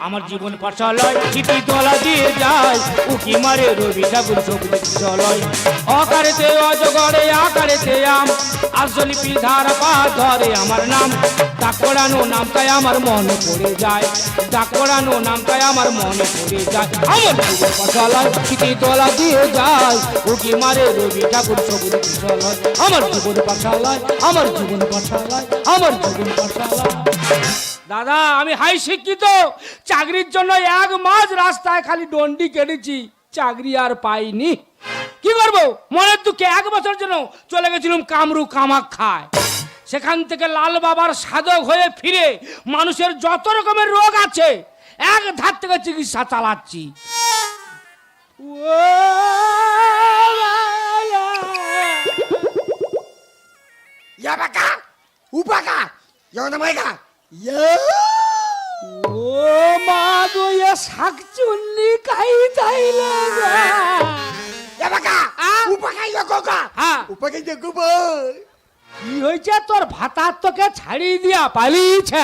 আমার জীবন পাশালয় চিঠি তলা দিয়ে যায়। উকি মারে রবি ঠাকুর সবুজ চলয়। অকারেতে অজগরে, আকারেতে আম। আসলি পিধার পা ধরে আমার নাম। ডাক পড়ানো নামটাই আমার মনে পড়ে যায়। ডাক পড়ানো নামটাই আমার মনে পড়ে যায়। আমার জীবন পাশালয় চিঠি তলা দিয়ে যায়। উকি মারে রবি ঠাকুর সবুজ চলয়। আমার জীবন পাশালয় আমার জীবন পাশালয় আমার জীবন পাশালয় দাদা, আমি হাই শিক্ষিত। চাকরির জন্য এক মাস রাস্তায় খালি ডন্ডি কেটেছি। চাকরি আর পাইনি। কি করব? মনের দুঃখে এক বছর জন্য চলে গেছিলাম কামরু কামাক খায় সেখান থেকে লাল বাবার সাধক হয়ে ফিরে মানুষের যত রকমের রোগ আছে, এক ধার থেকে চিকিৎসা চালাচ্ছি। 바 ও মা গো শাকচুন্নি কাই কি হয়েছে তোর ভাতার তোকে ছাড়ি দিয়া পালিয়েছে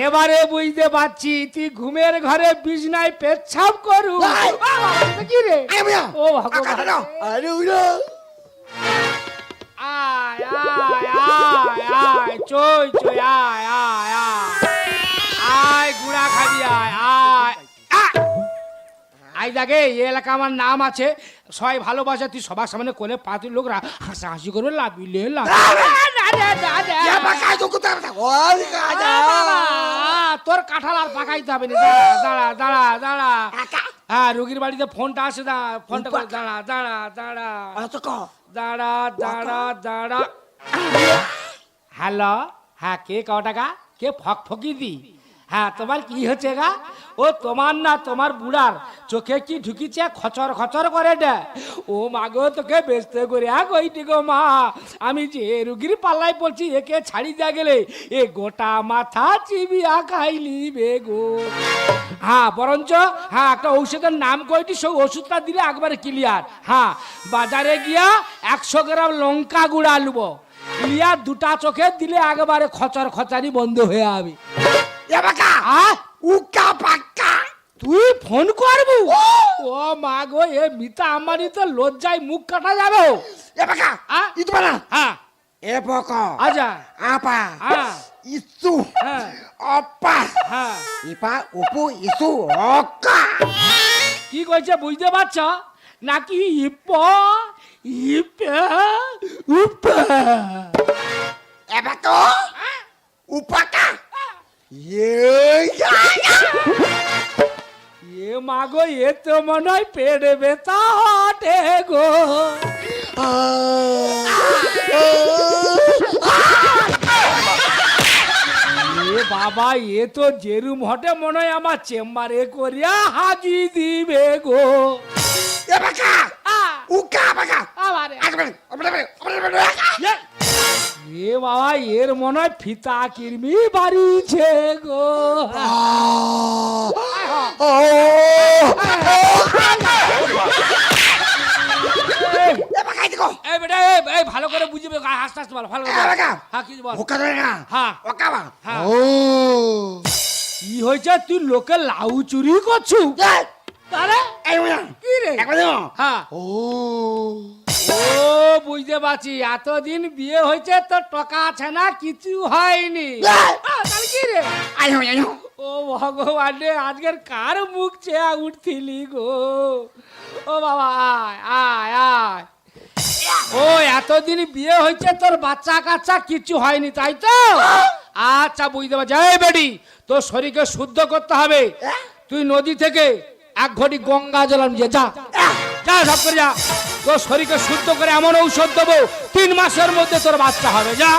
এবারে বুঝতে পারছি তুই ঘুমের ঘরে বিছনায় পেচ্ছাপ করু কি রে ও ভগবান আয় আয় আয় আয় চই চই আয় আয় আয়। আয় গুড়া খাবি আয় আয়। আয় দেখে এই এলাকা আমার নাম আছে। সবাই ভালোবাসে তুই সবার সামনে কোলে পাতি লোকরা হাসা হাসি করে লাভিলে তোর কাঁঠাল আর পাকাইতে হবে না। দাঁড়া দাঁড়া দাঁড়া হ্যাঁ রুগীর বাড়িতে ফোনটা আসে দাঁড়া ফোনটা দাঁড়া দাঁড়া দাঁড়া দাঁড়া দাঁড়া দাঁড়া। হ্যালো হ্যাঁ কে কটা গা? কে ফক ফকি দি হ্যাঁ তোমার কি হচ্ছে গা? ও তোমার না, তোমার বুড়ার। চোখে কি ঢুকিছে? খচর খচর করে ডে ও মাগো তোকে ব্যস্ত করে আ কইটি গো মা। আমি যে রুগীর পাল্লায় পড়ছি একে ছাড়ি যা গেলে এ গোটা মাথা চিবিয়া খাইলি বেগো হ্যাঁ বরঞ্চ হ্যাঁ একটা ঔষধের নাম কয়টি সব ওষুধটা দিলে একবারে ক্লিয়ার। হ্যাঁ বাজারে গিয়া একশো গ্রাম লঙ্কা গুঁড়া আলব লিয়া দুটা চোখে দিলে একবারে খচর খচারি বন্ধ হয়ে যাবে। উকা পাক্কা! তুই ফোন করব? ও! মা গো এ মিতা আমারই তো লজ্জায় মুখ কাটা যাবে। এ বাকা আ? ইতবা না হ্যাঁ এ বক আজা। আপা হ্যাঁ ইসু হ্যাঁ অপা হ্যাঁ ইপা উপু ইসু অকা কি কইছে বুঝতে পারছ? নাকি ইপ ইপ উপ এ বাক উপাকা। ইয়ে yeah. এ মাগো এ তো মনে হয় পেটে ব্যথা হটে গো। এ বাবা এ তো জেরুম হটে মনে হয় আমার চেম্বারে করিয়া হাজি দিবে গো। এ বাকা! উকা বাকা! আবারে। আবারে আবারে আবারে এ বাবা এর মনে হয় ফিতা কিরমি বাড়িছে গো। ভালো করে বুঝবে ভালো করে কি হয়েছে? তুই লোকে লাউ চুরি করছু? তাহলে কি রে? হ্যাঁ ও। ও বুঝতে পারছি। এতদিন বিয়ে হয়েছে তো টাকা আছে না কিছু হয়নি। ও ভগবান রে আজকের কার মুখ চেয়া উঠছিলি গো? ও বাবা আয় আয় আয়। ও এতদিন বিয়ে হয়েছে তোর বাচ্চা কাচ্চা কিছু হয়নি তাই তো? আচ্ছা বুঝতে পারছি। এই বেটি তোর শরীরকে শুদ্ধ করতে হবে। তুই নদী থেকে এক ঘটি গঙ্গা জলাম যে। যা যা সব করে যা। তোর শরীরকে শুদ্ধ করে এমন ঔষধ দেবো তিন মাসের মধ্যে তোর বাচ্চা হবে যা।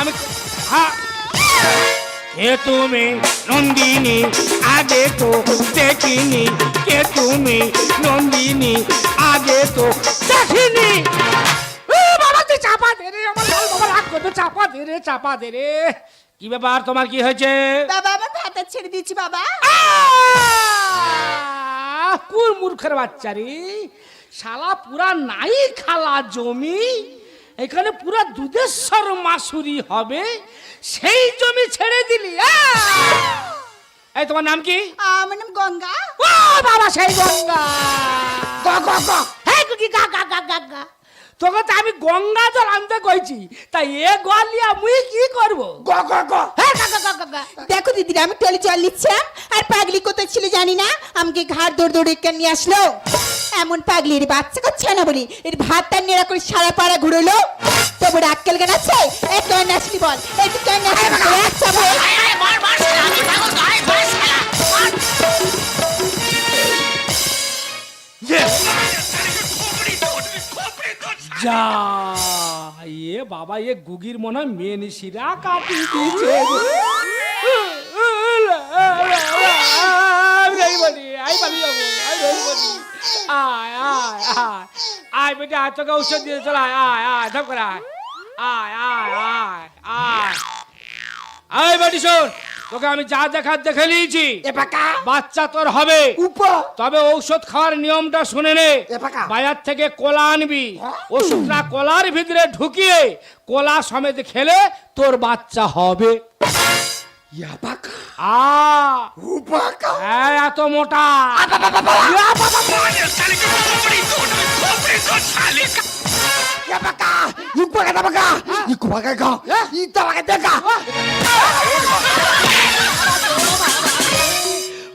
আমি হ্যাঁ। কে তুমি? নন্দিনী। আগে তো দেখিনি। কে তুমি? নন্দিনী। আগে তো দেখিনি। চাপা দে রে আমার লাল বাবা রাগ করবে চাপা দে রে চাপা দে রে। কি ব্যাপার তোমার কি হয়েছে? বাবা আমার ভাতা ছেড়ে দিচ্ছি বাবা। কোন মূর্খের বাচ্চা রে। শালা পুরা নাই খালা জমি এখানে পুরা দুধেশ্বর মাসুরি হবে সেই জমি ছেড়ে দিলি! এই তোমার নাম কি? আমার নাম গঙ্গা। ও বাবা সেই গঙ্গা। গ গ গ। হ্যাঁ কি গা গা গা গা গা। তোকে তো আমি গঙ্গা জল আনতে কইছি। তা এ গলিয়া মুই কি করব? গ গ গ। হ্যাঁ গা গা গা দেখো দিদিরা আমি টলি জল নিচ্ছিলাম আর পাগলি কোথায় ছিল জানি না? আমাকে ঘাট দৌড় দৌড়ে কেন নিয়ে আসলো। এমন পাগলি এর বাচ্চা করছে না বলি এর ভাতটা নেড়া করে সারা পাড়া ঘুরলো। তবু আক্কেল গান আছে? এই কেন আসলি বল এই তুই কেন আসলি? আচ্ছা যা এ বাবা এ গুগির মনে হয় মেনসিরা কাটি দিছে আয় আয় আয় আয় বেটা তোকে ঔষধ দিয়ে চল আয় আয় আয় ধপ করে আয় আয় আয় আয় আয় আয় বেটি শোন তোকে আমি যা দেখার দেখে নিয়েছি। বাচ্চা তোর হবে। উপ। তবে ঔষধ খাওয়ার নিয়মটা শুনে নে। বাজার থেকে কলা আনবি। হ্যাঁ? ওষুধটা কলার ভিতরে ঢুকিয়ে কলা সমেত খেলে তোর বাচ্চা হবে। আ। উপাকা হ্যাঁ, এত মোটা। দেখা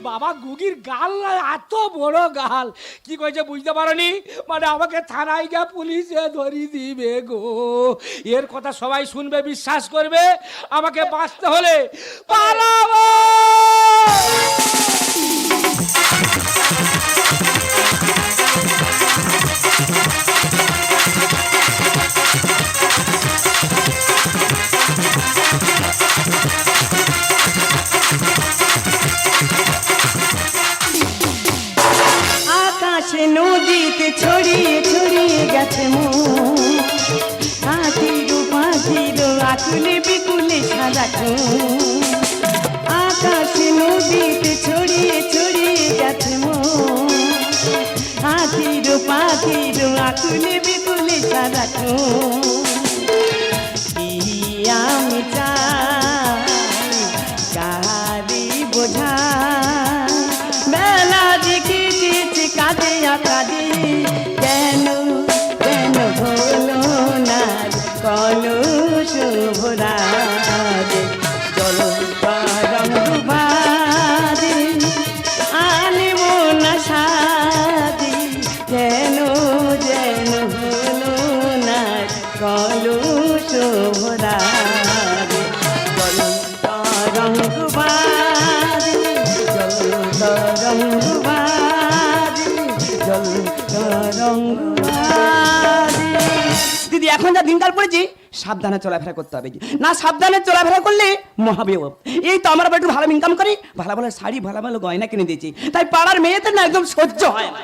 বাবা গুগির গাল না এত বড় গাল কি কইছে বুঝতে পারোনি? মানে আমাকে থানায় গিয়ে পুলিশে ধরি দিবে গো। এর কথা সবাই শুনবে বিশ্বাস করবে? আমাকে বাঁচতে হলে পালাবো। ছড়িয়ে গেছে মন হাতির আকুলে বিকুলে সাদা আকাশে, নদীতে ছড়িয়ে ছড়িয়ে গেছে মন। হাতির পাখির, আকুলে বিকুলে সাদা আমি চাই এখন যা সাবধানে চলাফেরা করতে হবে। না সাবধানে চলাফেরা করলে মহাবিপদ। এই তো আমার একটু ভালো ইনকাম করি, ভালো ভালো শাড়ি, ভালো ভালো গয়না কিনে দিয়েছি। তাই পাড়ার মেয়েদের না একদম সহ্য হয় না।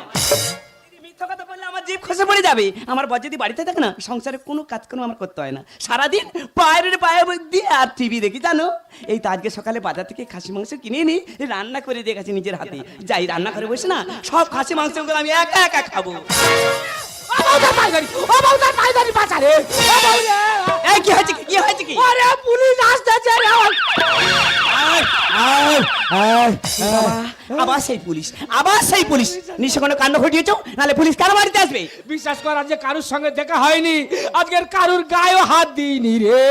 কোনো আমার করতে হয় না। সারাদিন পায়ের পায়ে দিয়ে আর টিভি দেখি, জানো? এই আজকে সকালে বাজার থেকে খাসি মাংস কিনে রান্না করে দিয়ে নিজের হাতে। যাই রান্না করে বসে না, সব খাসি মাংসগুলো আমি একা একা খাব। এই কি হয়েছে কি? কি হয়েছে কি? আরে পুলিশ আসতেছে রে। আবার সেই পুলিশ আবার সেই পুলিশ। নিশ্চয় কোনো কাণ্ড ঘটিয়েছ নাহলে পুলিশ কেন বাড়িতে আসবে? বিশ্বাস কর আজকে কারুর সঙ্গে দেখা হয়নি। আজকের কারুর গায়েও হাত দিইনি রে।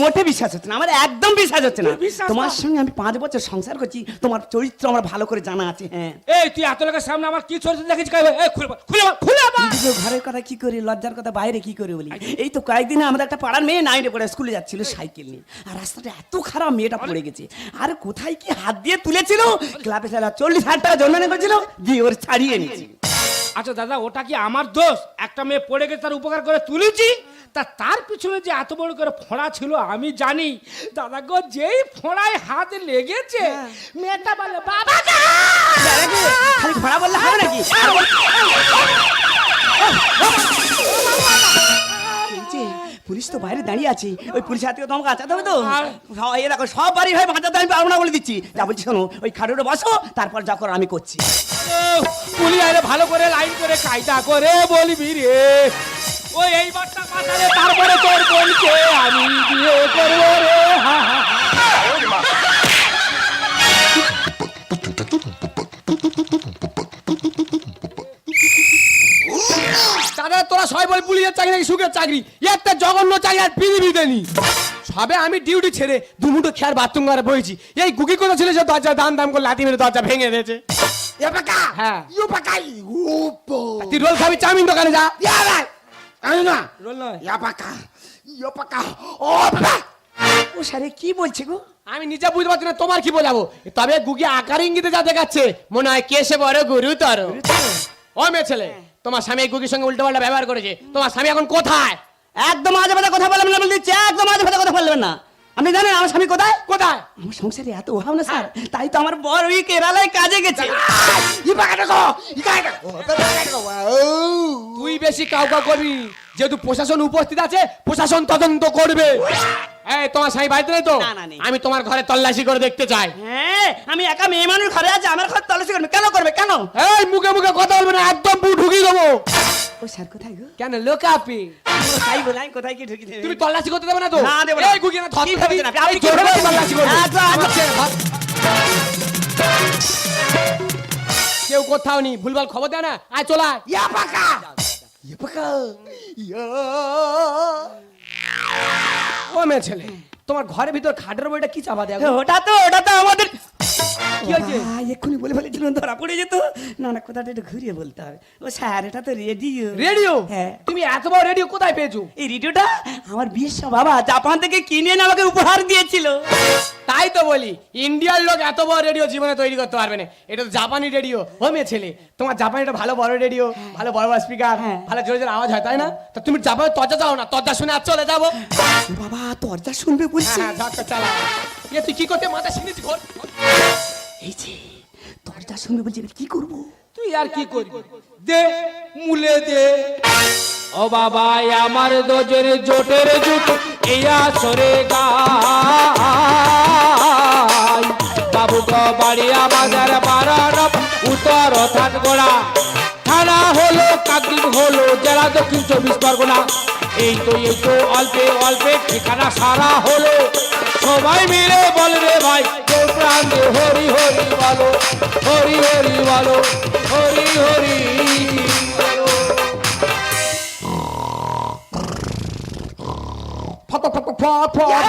মোটে বিশ্বাস হচ্ছে না আমার একদম বিশ্বাস হচ্ছে না। তোমার সঙ্গে আমি পাঁচ বছর সংসার করছি তোমার চরিত্র আমার ভালো করে জানা আছে হ্যাঁ। এই তুই এত লোকের সামনে আমার কি চলছে দেখেছি খুলে খুলে খুলে ঘরের কথা কি করে লজ্জার কথা বাইরে কি করে বলি? এই তো কয়েকদিনে আমাদের একটা পাড়ার মেয়ে নাইনে পড়ে স্কুলে যাচ্ছিল সাইকেল নিয়ে। আর রাস্তাটা এত খারাপ মেয়েটা পড়ে গেছে। আর কোথায় কি হাত দিয়ে তুলেছিল? ক্লাবে খেলা চল্লিশ হাজার টাকা জন্মানো করেছিল দিয়ে ওর ছাড়িয়ে নিয়েছি। আচ্ছা দাদা ওটা কি আমার দোষ? একটা মেয়ে পড়ে গেছে তার উপকার করে তুলেছি? তা তার পিছনে যে এত বড় করে ফোঁড়া ছিল আমি জানি। দাদা গো যেই ফোঁড়ায় হাত লেগেছে মেয়েটা বলে বাবা খালি ভাড়া বললে হবে নাকি? আর পুলিশ তো বাইরে দাঁড়িয়ে আছে। ওই পুলিশ হাতে তোমাকে আচাতে হবে তো। এই দেখো সব বাড়ি ভাই বাঁচাতে আমি পারব না বলে দিচ্ছি। যা বলছি শোনো ওই খাটুরে বসো তারপর যা করো আমি করছি। পুলিশ পুলি আরে ভালো করে লাইন করে কায়দা করে বলবি রে। ওই এইবারটা বাঁচালে তারপরে তোর বোনকে আমি বিয়ে করব রে। হা হা। সবাই বল পুলিশের চাকরি নাকি সুখের চাকরি? একটা জঘন্য চাকরি আর পৃথিবীতে নি সবে আমি ডিউটি ছেড়ে দুমুটো খেয়ার বাথরুম করে বইছি এই গুকি কোথা ছিল সে দরজা দাম দাম করে লাথি মেরে দরজা ভেঙে দিয়েছে? হ্যাঁ। তুই রোল খাবি চাউমিন দোকানে যা। রোল নয়। ও সারে কি বলছে গো? আমি নিজে বুঝতে পারছি না তোমার কি বোঝাবো? তবে গুগি আকার ইঙ্গিতে যা দেখাচ্ছে মনে হয় কে সে বড় গুরুতর। ও মেয়ে ছেলে। তোমার স্বামী এই কুকির সঙ্গে উল্টোপাল্টা ব্যবহার করেছে। তোমার স্বামী এখন কোথায়? একদম আজ বাজে কথা বললাম না বলছি একদম আজ বাজে কথা বলবেন না। আপনি জানেন আমার স্বামী কোথায়? কোথায়? আমার সংসারে এত অভাব না স্যার। তাই তো আমার বর ওই কেরালায় কাজে গেছে। তুই বেশি কাউ কাউ করবি। যেহেতু প্রশাসন উপস্থিত আছে প্রশাসন তদন্ত করবে। এই তোমার স্বামী বাড়িতে নেই তো? না, না, নেই। আমি তোমার ঘরে তল্লাশি করে দেখতে চাই। হ্যাঁ আমি একা মেয়ে মানুষ ঘরে আছে আমার ঘর তলাশি করবে। কেন করবে? কেন? এই মুখে মুখে কথা বলবে না একদম বু ঢুকিয়ে দেবো। ও স্যার কোথায় গো? কেন ও, তাই বলাই কোথায় কি ঢুকি দেবে? তুমি তল্লাশি করতে দেবে না তো? না, দেবো না। এই গুগি না ধর কি খাবি আপনি? তল্লাশি করবে। আচ্ছা, আচ্ছা। ধর। কেউ কোথাও নি ভুলভাল খবর দেয় না। আয় চলা ও মেয়ে ছেলে তোমার ঘরের ভিতর খাটের বইটা কি চাপা দেয়? ওটা তো ওটা তো আমাদের কি হয়েছে? এক্ষুনি বলে ফেলেছিলাম ধরা পড়ে যেত। না না কথাটা একটু ঘুরিয়ে বলতে হবে? ও স্যার এটা তো রেডিও। রেডিও? হ্যাঁ। তুমি এত বড় রেডিও কোথায় পেয়েছ? এই রেডিওটা আমার সব বাবা জাপান থেকে কিনে এনে আমাকে উপহার দিয়েছিল। তাই তো বলি ইন্ডিয়ার লোক এত বড় রেডিও জীবনে তৈরি করতে পারবে না। এটা তো জাপানি রেডিও। ও মেয়ে ছেলে তোমার জাপানিটা ভালো বড় রেডিও ভালো বড় বড় স্পিকার হ্যাঁ। ভালো জোরে জোরে আওয়াজ হয় তাই না? তো তুমি জাপানে তরজা যাও না তরজা শুনে আর চলে যাব। বাবা দরজা শুনবে বলছে। হ্যাঁ চালা এ তুই কি করতে মাথা শুনেছি ঘর। এই যে দরজা শুনবে বলছে কি করব? তুই আর কি করবি? দে, মুলে দে। ও বাবা আমার দোজের জোটের জুট, এই আসরে গাই। বাবু গো বাড়ি আমাদের বারান উত্তর থান গোড়া। থানা হলো কাকদ্বীপ, হলো জেলা দক্ষিণ চব্বিশ পরগনা। এই তো এই তো, অল্পে অল্পে ঠিকানা সারা হলো। সবাই মিলে বল রে ভাই কেউ প্রাণ হরি হরি বলো হরি হরি বলো হরি হরি বলো। ফক ফক ফক ফক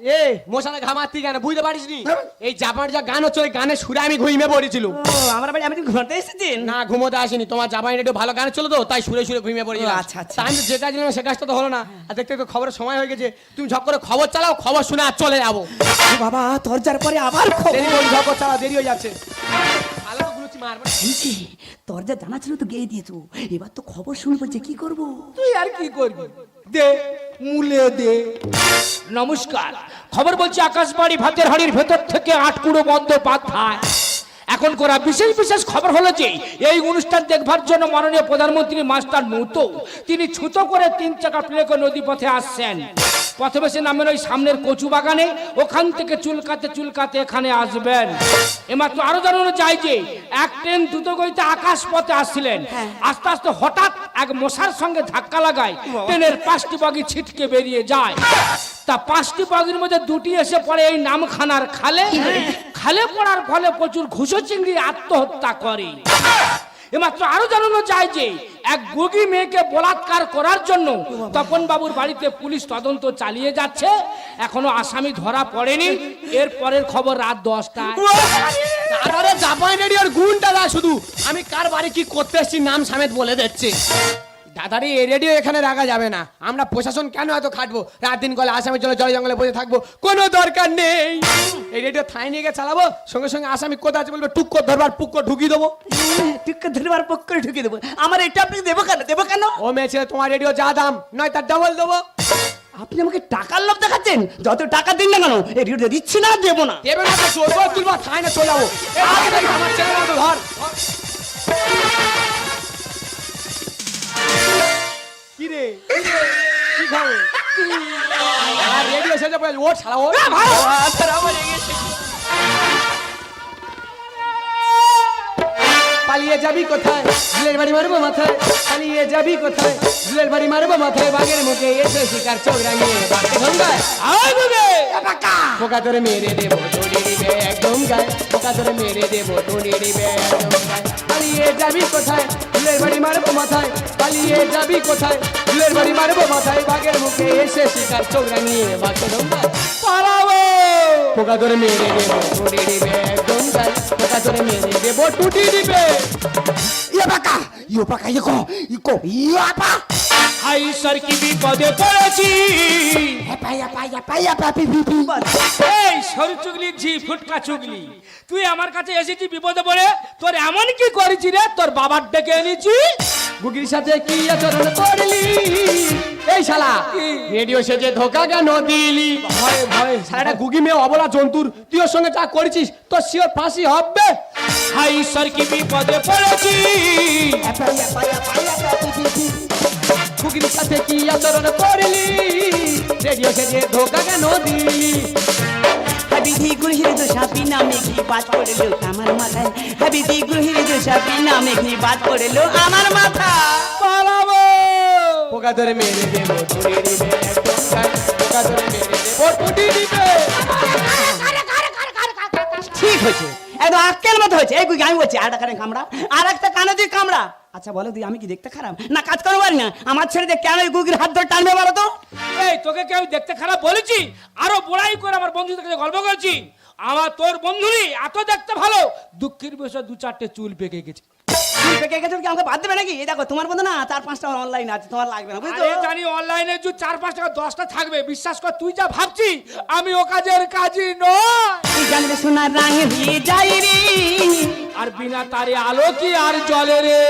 ফক এ মশানে ঘামাতি কেন? বুঝতে পারিস নি? এই জাপান যা গান হচ্ছে ওই গানে সুরে আমি ঘুমিয়ে পড়েছিল ও আমার বাড়ি আমি ঘুরতে এসেছেন না ঘুমোতে আসেনি। তোমার জাপানি রেডিও ভালো গান ছিল তো তাই সুরে সুরে ঘুমিয়ে পড়েছিলাম ও, আচ্ছা, আচ্ছা। আমি তো যে কাজ নিলাম সে কাজটা তো হলো না। আর দেখতে দেখতে খবরের সময় হয়ে গেছে। তুমি ঝপ করে খবর চালাও খবর শুনে আর চলে যাব। বাবা দরজার পরে আবার দেরি খবর। ঝপ করে দেরি হয়ে যাচ্ছে। তো। এই যে, দরজা জানা ছিল তো গিয়ে দিয়েছ। এবার তো খবর শুনে বলছে কি করব। তুই আর কি করবি? দে। মুলে দে। নমস্কার। খবর বলছি আকাশবাড়ি ভাতের হাড়ির ভেতর থেকে আটকুড়ো বন্ধ পাঠায় এখন করা বিশেষ বিশেষ খবর হলো যে এই অনুষ্ঠান দেখবার জন্য মাননীয় প্রধানমন্ত্রী মাস্টার নৌতো তিনি ছুতো করে তিন চাকা প্লেকে নদী পথে আসছেন। প্রথমে সে নামেন ওই সামনের কচু বাগানে ওখান থেকে চুলকাতে চুলকাতে এখানে আসবেন। এমাত্র আরও জানানো যায় যে এক ট্রেন দ্রুত গতিতে আকাশ পথে আসছিলেন। আস্তে আস্তে হঠাৎ এক মশার সঙ্গে ধাক্কা লাগায় ট্রেনের পাঁচটি বগি ছিটকে বেরিয়ে যায়। তা পাঁচটি বগির মধ্যে দুটি এসে পড়ে এই নামখানার খালে। খালে পড়ার ফলে প্রচুর ঘুষো চিংড়ি আত্মহত্যা করে। এমাত্র আরও জানানো যায় যে, এক গগি মেয়েকে বলাৎকার করার জন্য তপন বাবুর বাড়িতে পুলিশ তদন্ত চালিয়ে যাচ্ছে। এখনও আসামি ধরা পড়েনি। এর পরের খবর রাত দশটায়। আরে জাপানি রেডিওর গুণটা শুধু। আমি কার বাড়ি কি করতে এসেছি নাম সামেত বলে দিচ্ছে। দাদারে এই রেডিও এখানে রাখা যাবে না। আমরা প্রশাসন কেন এত খাটবো? রাত দিন কলে আসামি চলে জলে জঙ্গলে বসে থাকব। কোনো দরকার নেই। এই রেডিও থাই নিয়ে গিয়ে চালাবো সঙ্গে সঙ্গে আসামি কোথায় আছে বলবে টুক করে ধরবার পুক করে ঢুকিয়ে দেবো। টিকা ধরবার পক করে ঢুকিয়ে দেবো। আমার এটা আপনি দেবো কেন? দেবো কেন? ও মেয়ে ছেলে তোমার রেডিও যা দাম নয় তার ডাবল দেবো। আপনি আমাকে টাকার লোভ দেখাচ্ছেন? যত টাকা দিন না কেন এই রেডিও দিচ্ছি না দেবো না। দেবে না তো চলবো তুলবো থাই না চলে যাব। এ, আগে দেখি আমার ছেলে ধর। কি রে কি খাবে? আর রেডিও সেজে বল ওঠ শালা ওঠ পালিয়ে যাবি কোথায়? ঝুলের বাড়ি মারবো মাথায়? পালিয়ে যাবি কোথায়? ঝুলের বাড়ি মারবো মাথায়? বাঘের মুখে এসে শিকার চোখ রাঙিয়ে পোকা ধরে মেরে দেবো দিবে একদম গায়ে। পোকা ধরে মেরে দেবো দড়ি দিবে একদম গায়ে। পালিয়ে যাবি কোথায়? ঝুলের বাড়ি মারবো মাথায়। পালিয়ে যাবি কোথায়? ঝুলের বাড়ি মারবো মাথায়। বাঘের মুখে এসে শিকার চোখ রাঙিয়ে পালাবো! পোকা ধরে মেরে দেবো টুটি দিবে একদম গায়ে পোকা ধরে মেরে দেবো টুটি দিবে। ইকো ইকো ইয়াপা হাই ঈশ্বর কি বিপদে পড়েছি? ইয়াপা ইয়াপা ইয়াপা ইয়াপা পি পি পি। এই সরু চুগলি ঝি ফুটকা চুগলি। তুই আমার কাছে এসেছি বিপদে পড়ে তোর এমন কি করেছি রে? তোর বাবার ডেকে এনেছি। গুগির সাথে কি আচরণ করলি? এই শালা রেডিও সেজে ধোকা কেন দিলি? ভয়ে ভয়ে। শালাটা গুগি মেয়ে অবলা জন্তুর তুই ওর সঙ্গে যা করেছিস তোর শিওর ফাঁসি হবে। হাই ঈশ্বর কি বিপদে পড়েছি? গুগির সাথে কি আচরণ করলি? রেডিও সেজে ধোকা কেন দিলি? হাবিবি গুরহির দোষাপি নামে কি বাদ পড়ল আমার মাথায়। হাবিবি গুরহির দোষাপি নামে কি বাদ পড়ল আমার মাথা পোকা ধরে মেরে দেবো দিবে একদম গায়ে পোকা ধরে মেরে দেবো দিবে ঠিক হয়েছে। একদম আক্কেল মতো হয়েছে। এই আমি বলছি আর একটা কানে কামড়া আর একটা কানে দিয়ে কামড়া। আচ্ছা বলো তুই আমি কি দেখতে খারাপ? না কাজ করব পারি না। আমার ছেড়ে দিয়ে কেন এই গুগির হাত ধরে টানবে বলো তো? এই তোকে কি আমি দেখতে খারাপ বলেছি? আরও বড়াই করে আমার বন্ধুদের কাছে গল্প করছি। আমার তোর বন্ধুরই এত দেখতে ভালো দুঃখের বিষয় দু চারটে চুল পেকে গেছে। তুই পেকে গেছো কি? আমাকে বাদ দেবে নাকি? এই দেখো তোমার মতো না চার পাঁচটা অনলাইন আছে তোমার লাগবে না বুঝছ? জানি অনলাইনে যে চার পাঁচ টাকা দশটা থাকবে বিশ্বাস কর তুই যা ভাবছি আমি ও কাজের কাজই নয়। তুই জানবে সোনার রাঙ দিয়ে যাই রে। আর বিনা তারে আলো কি আর জলে রে?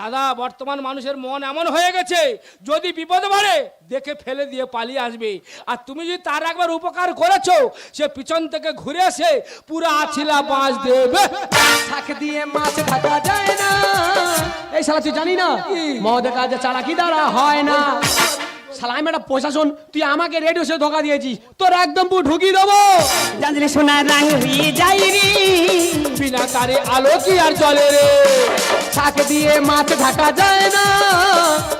দাদা বর্তমান মানুষের মন এমন হয়ে গেছে যদি বিপদ বাড়ে দেখে ফেলে দিয়ে পালিয়ে আসবে। আর তুমি যদি তার একবার উপকার করেছ সে পিছন থেকে ঘুরে এসে পুরো আছিলা বাঁচ দেবে দিয়ে মাছ ঢাকা যায় না। এই শালা তুই জানি না মদ কাজে চালাকি দ্বারা হয় না। শালা আমি একটা প্রশাসন তুই আমাকে রেডিও সে ধোকা দিয়েছিস। তোর একদম পুরো ঢুকিয়ে দেবো। জানলে সোনার রাঙ হয়ে যাই রে বিনা তারে আলো কি আর জলে রে? শাক দিয়ে মাছ ঢাকা যায় না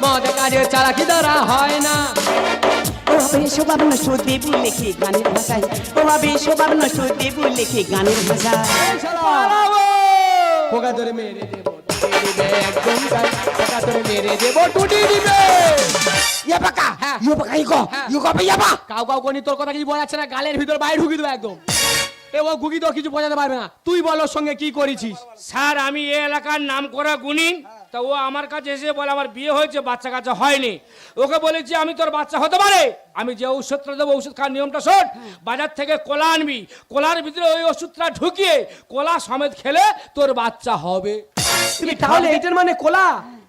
মদ কাজে চালাকি দ্বারা হয় না? ও হবে শোভাব লেখে গানের ভাষায়। হবে শোভাব নষ্ট দেবু লেখে গানের ভাষায়। পোকা ধরে মেরে দেবো। কাউ কাউ কোনি তোর কথা কিছু বোঝা না গালের ভিতর বাইরে ঢুকিয়ে দেবো একদম এ ও গুগি তো কিছু বোঝাতে পারবে না তুই বল সঙ্গে কি করেছিস স্যার আমি এই এলাকার নাম করা গুণিন তা ও আমার কাছে এসে বলে আমার বিয়ে হয়েছে বাচ্চা কাচ্চা হয়নি ওকে বলেছি আমি তোর বাচ্চা হতে পারে আমি যে ওষুধটা দেবো ওষুধ খাওয়ার নিয়মটা শোন বাজার থেকে কলা আনবি কলার ভিতরে ওই ওষুধটা ঢুকিয়ে কলা সমেত খেলে তোর বাচ্চা হবে। তুমি তাহলে এইটার মানে কোলা?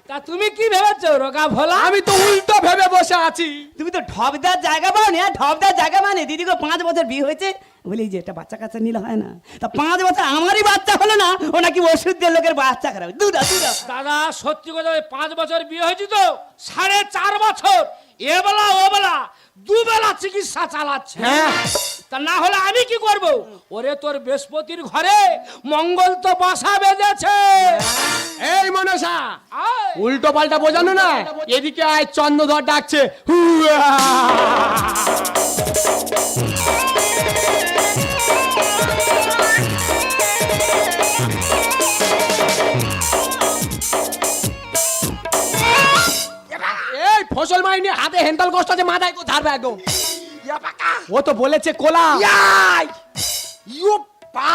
তা তুমি কি ভেবেছো রোগা ভোলা? আমি তো উল্টো ভেবে বসে আছি। তুমি তো ঢপ দেওয়ার জায়গা পাও না ঢপ দেওয়ার জায়গা মানে? দিদিকে পাঁচ বছর বিয়ে হয়েছে। বলি যে একটা বাচ্চা কাচ্চা নিলে হয় না। তা পাঁচ বছর আমারই বাচ্চা হলো না? ও নাকি ওষুধ দিয়ে লোকের বাচ্চা খারাপ। দুটা দুটা দাদা সত্যি কথা ওই পাঁচ বছর বিয়ে হয়েছে তো? সাড়ে চার বছর। এবেলা ওবেলা দুবেলা চিকিৎসা চালাচ্ছে। হ্যাঁ। তা না হলে আমি কি করব? ওরে তোর বৃহস্পতির ঘরে মঙ্গল তো বাসা বেঁধেছে। এই মনসা। উল্টো পাল্টা বোঝানো না এদিকে আয় চন্দ্রধর ডাকছে। এই ফসল মাইনি হাতে হেন্তাল কষ্ট আছে মাথায় ধারবে একদম ও তো বলেছে কোলা। ইয়াই! ইয়োপা।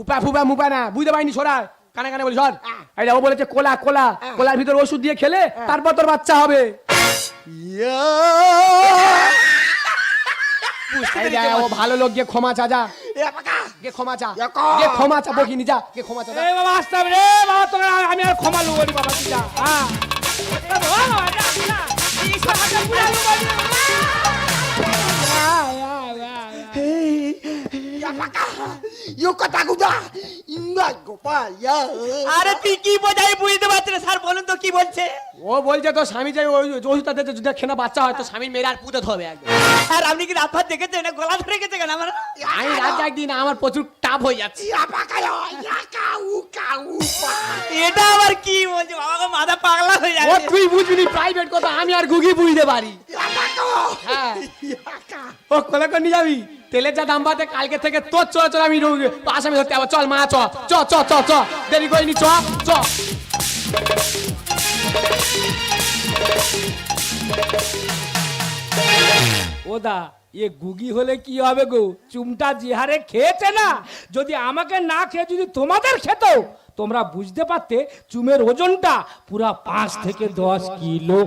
উপা ফুপা মুপা না বুঝতে পারিনি সরা। কানে কানে বলি সর এই ও বলেছে কোলা কোলা। কোলার ভিতর ওষুধ দিয়ে খেলে তারপর তোর বাচ্চা হবে। ও ভালো লোক গিয়ে ক্ষমা চা যা ইয়াবাকা গে ক্ষমা চা। গে ক্ষমা চা বকিনি যা। গে ক্ষমা চা এ বাবা আসতে হবে। রে বাবা তোকে আমি আর ক্ষমা লুবো নি বাবা তুই যা। হ্যাঁ। বাবা, বাবা, যা, যা। ইন্দা আরে তুই কি বোঝাই বুঝতে পারছি না। স্যার বলুন তো কি বলছে? ও বলছে তো স্বামী যে ওই ওষুধটা দিতে যদি খেনা বাচ্চা হয় তো স্বামীর মেয়ের আর হবে একদম। আর আপনি কি রাত ভাত দেখেছেন? না গলা ধরে গেছে কেন আমার? আমি রাত একদিন আমার প্রচুর টাপ হয়ে যাচ্ছে। এটা আবার কি বলছে? বাবা মাথা পাগলা হয়ে ও তুই বুঝবি প্রাইভেট কথা আমি আর গুগি বুঝতে পারি। হ্যাঁ। ও কোলে করে নিয়ে যাবি? তেলের যা দাম বাড়তে কালকে থেকে তোর চল চল আমি আসামি ধরতে আবার চল মা, চ চ চ চ চ। দেরি করিনি, চ চ। ওদা, এ গুগি হলে কি হবে গো? চুমটা যে খেয়েছে না? যদি আমাকে না খেয়ে যদি তোমাদের খেত তোমরা বুঝতে পারতে চুমের ওজনটা পুরা পাঁচ থেকে দশ কিলো।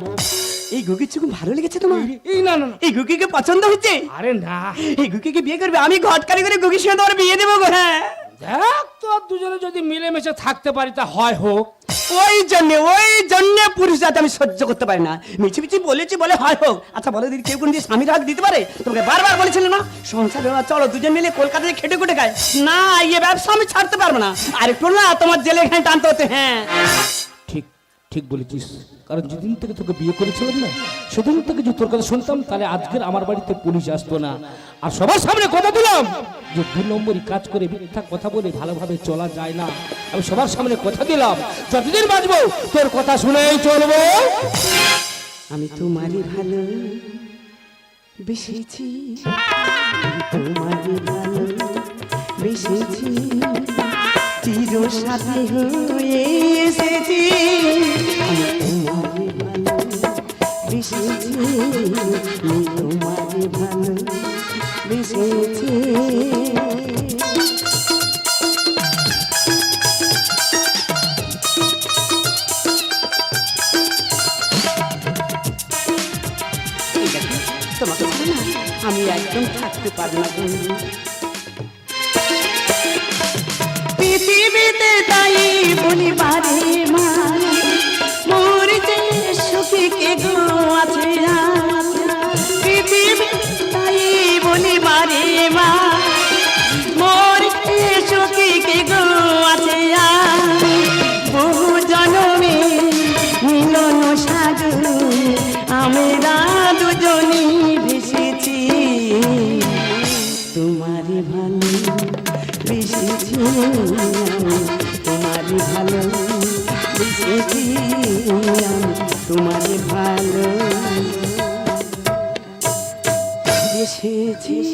এই গুকি চুকুম ভালো লেগেছে তোমার? এই না না না। এই গুকিকে পছন্দ হচ্ছে? আরে না। এই গুকিকে বিয়ে করবে আমি ঘটকারি করে গুকির সঙ্গে তোমার বিয়ে দেবো গো হ্যাঁ? দেখ তো দুজনে যদি মিলেমিশে থাকতে পারি তা হয় হোক। ওই জন্য ওই জন্য পুরুষ জাতি আমি সহ্য করতে পারি না। মিছি মিছি বলেছি বলে হয় হোক। আচ্ছা বলো দিদি, কেউ কোন দিয়ে স্বামীর হাত দিতে পারে? তোমাকে বারবার বলেছিল না? সংসার ব্যবহার চলো দুজন মিলে কলকাতায় খেটে খুটে খায় না ইয়ে ব্যবসা আমি ছাড়তে পারব না। আর একটু না তোমার জেলে এখানে টানতে হতে হ্যাঁ। ঠিক বলেছিস। কারণ যেদিন থেকে তোকে বিয়ে করেছিলাম না, সেদিন থেকে যদি তোর কথা শুনতাম, তাহলে আজকের আমার বাড়িতে পুলিশ আসতো না। আর সবার সামনে কথা দিলাম যে দু নম্বরই কাজ করে মিথ্যা কথা বলে ভালোভাবে চলা যায় না। আমি সবার সামনে কথা দিলাম। যতদিন বাঁচবো, তোর কথা শুনেই চলবো। আমি তোমারই ভালো বেশিছি তোমারই ভালো বেশিছি চির সাথী হয়ে এসেছি। বেশিছি আমি একদম থাকতে পারব পৃথিবীতে তাই বেশিছি